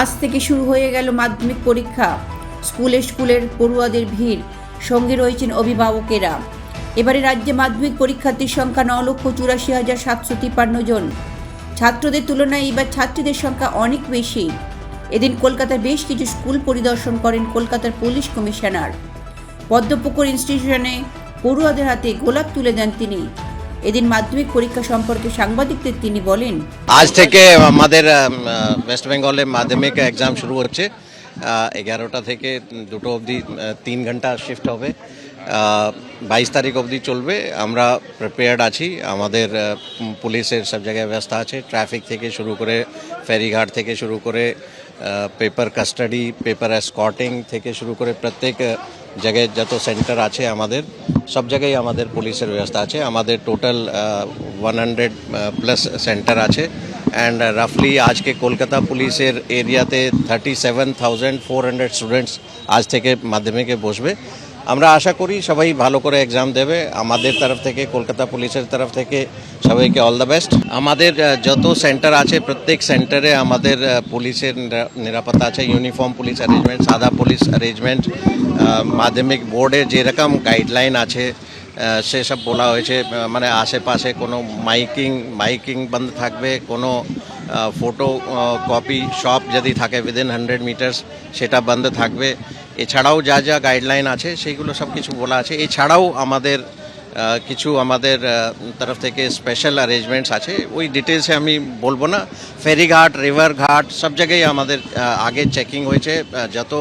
আজ থেকে শুরু হয়ে গেল মাধ্যমিক পরীক্ষা। স্কুলে স্কুলের পড়ুয়াদের ভিড়। সঙ্গে রয়েছেন অভিভাবকেরা। এবারে রাজ্যে মাধ্যমিক পরীক্ষার্থীর সংখ্যা ন লক্ষ চুরাশি হাজার সাতশো তিপ্পান্ন জন। ছাত্রদের তুলনায় এবার ছাত্রীদের সংখ্যা অনেক বেশি। এদিন কলকাতার বেশ কিছু স্কুল পরিদর্শন করেন কলকাতার পুলিশ কমিশনার। পদ্মপুকুর ইনস্টিটিউশনে পড়ুয়াদের হাতে গোলাপ তুলে দেন তিনি। এদিন মাধ্যমিক পরীক্ষা সম্পর্কে সাংবাদিকদের তিনি বলেন, আজ থেকে আমাদের ওয়েস্ট বেঙ্গলে মাধ্যমিক এক্সাম শুরু হচ্ছে। এগারোটা থেকে দুটো অবধি তিন ঘণ্টা শিফট হবে। বাইশ তারিখ অবধি চলবে। আমরা প্রিপেয়ার্ড আছি। আমাদের পুলিশের সব জায়গায় ব্যবস্থা আছে। ট্রাফিক থেকে শুরু করে ফেরিঘাট থেকে শুরু করে পেপার কাস্টাডি পেপার স্কটিং থেকে শুরু করে প্রত্যেক জায়গায় যত সেন্টার আছে আমাদের, সব জায়গায় আমাদের পুলিশের ব্যবস্থা আছে। আমাদের total one hundred plus centre আছে। অ্যান্ড রাফলি আজকে কলকাতা পুলিশের এরিয়াতে thirty seven thousand four hundred students আজ থেকে মাধ্যমিকে বসবে। আমরা আশা করি সবাই ভালো করে এক্সাম দেবে। আমাদের তরফ থেকে, কলকাতা পুলিশের তরফ থেকে সবাইকে অল দ্য বেস্ট আমাদের যত সেন্টার আছে, প্রত্যেক সেন্টারে আমাদের পুলিশের নিরাপত্তা আছে। ইউনিফর্ম পুলিশ অ্যারেঞ্জমেন্ট সাদা পুলিশ অ্যারেঞ্জমেন্ট মাধ্যমিক বোর্ডের যেরকম গাইডলাইন আছে সেসব বলা হয়েছে। মানে আশেপাশে কোনো মাইকিং মাইকিং বন্ধ থাকবে। কোনো ফটো কপি শপ যদি থাকে উইদিন হান্ড্রেড মিটার্স সেটা বন্ধ থাকবে। এছাড়াও যা যা গাইডলাইন আছে, সেইগুলো সব কিছু বলা আছে। এছাড়াও আমাদের কিছু আমাদের তরফ থেকে স্পেশাল অ্যারেঞ্জমেন্টস আছে। ওই ডিটেলসে আমি বলব না। ফেরিঘাট রিভার ঘাট সব জায়গায় আমাদের আগে চেকিং হয়েছে। যত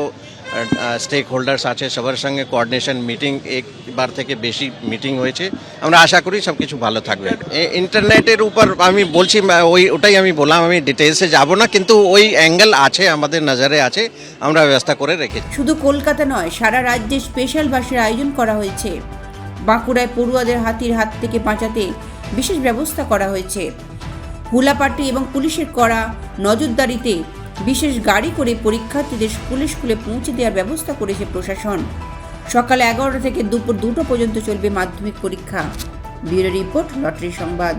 স্টেক হোল্ডার্স আছে, সবার সঙ্গে কোঅর্ডিনেশন মিটিং একবার থেকে বেশি মিটিং হয়েছে। আমরা আশা করি সব কিছু ভালো থাকবে। ইন্টারনেটের উপর আমি বলছি ওই, ওটাই আমি বললাম, আমি ডিটেলসে যাব না, কিন্তু ওই অ্যাঙ্গেল আছে, আমাদের নজরে আছে, আমরা ব্যবস্থা করে রেখেছি শুধু কলকাতা নয়, সারা রাজ্যে স্পেশাল বাসের আয়োজন করা হয়েছে। বাঁকুড়ায় পড়ুয়াদের হাতির হাত থেকে বাঁচাতে বিশেষ ব্যবস্থা করা হয়েছে। হুলাপাটি এবং পুলিশের করা নজরদারিতে বিশেষ গাড়ি করে পরীক্ষার্থীদের স্কুলে স্কুলে পৌঁছে দেওয়ার ব্যবস্থা করেছে প্রশাসন। সকাল এগারোটা থেকে দুপুর দুটো পর্যন্ত চলবে মাধ্যমিক পরীক্ষা। ব্যুরো রিপোর্ট লটারি সংবাদ।